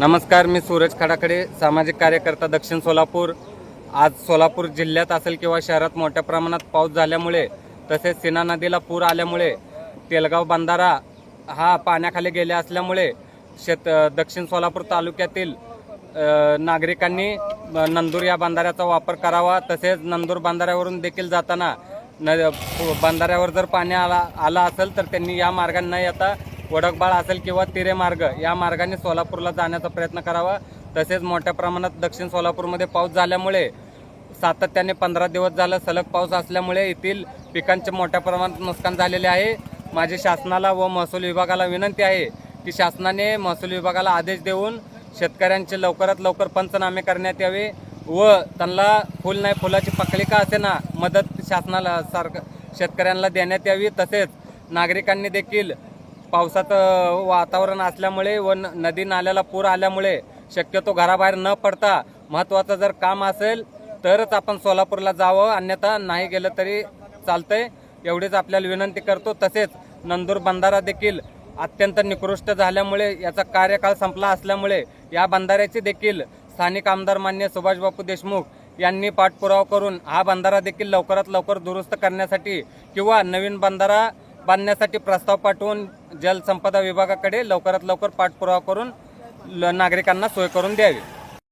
नमस्कार मी सूरज खडाकडे सामाजिक कार्यकर्ता दक्षिण सोलापूर. आज सोलापूर जिल्ह्यात असेल किंवा शहरात मोठ्या प्रमाणात पाऊस झाल्यामुळे तसेच सीना नदीला पूर आल्यामुळे तेलगाव बंधारा हा पाण्याखाली गेले असल्यामुळे शेत दक्षिण सोलापूर तालुक्यातील नागरिकांनी नंदूर या बंधाऱ्याचा वापर करावा. तसेच नंदूर बंधाऱ्यावरून देखील जाताना न बंधाऱ्यावर जर पाणी आला आला असेल तर त्यांनी या मार्गाने न येता वडकबाळ असेल किंवा तिरे मार्ग या मार्गाने सोलापूरला जाण्याचा प्रयत्न करावा. तसेच मोठ्या प्रमाणात दक्षिण सोलापूरमध्ये पाऊस झाल्यामुळे सातत्याने पंधरा दिवस झालं सलग पाऊस असल्यामुळे येथील पिकांचे मोठ्या प्रमाणात नुकसान झालेले आहे. माझ्या शासनाला व महसूल विभागाला विनंती आहे की शासनाने महसूल विभागाला आदेश देऊन शेतकऱ्यांचे लवकरात लवकर पंचनामे करण्यात यावे व त्यांना फुल नाही फुलाची पकडी का असे ना मदत शासनाला सारख शेतकऱ्यांना देण्यात यावी. तसेच नागरिकांनी देखील पावसाचं वातावरण असल्यामुळे व न- नदी नाल्याला पूर आल्यामुळे शक्यतो घराबाहेर न पडता महत्त्वाचं जर काम असेल तरच आपण सोलापूरला जावं. अन्यथा नाही गेलं तरी चालतंय. एवढीच आपल्याला विनंती करतो. तसेच नंदूर बंधारा देखील अत्यंत निकृष्ट झाल्यामुळे याचा कार्यकाळ संपला असल्यामुळे या बंधाऱ्याची देखील स्थानिक आमदार मान्य सुभाषबापू देशमुख यांनी पाठपुरावा करून हा बंधारा देखील लवकरात लवकर दुरुस्त करण्यासाठी किंवा नवीन बंधारा बांधण्यासाठी प्रस्ताव पाठवून जलसंपदा विभागाकडे लवकरात लवकर पाठपुरावा करून ल- नागरिकांना सोय करून द्यावी.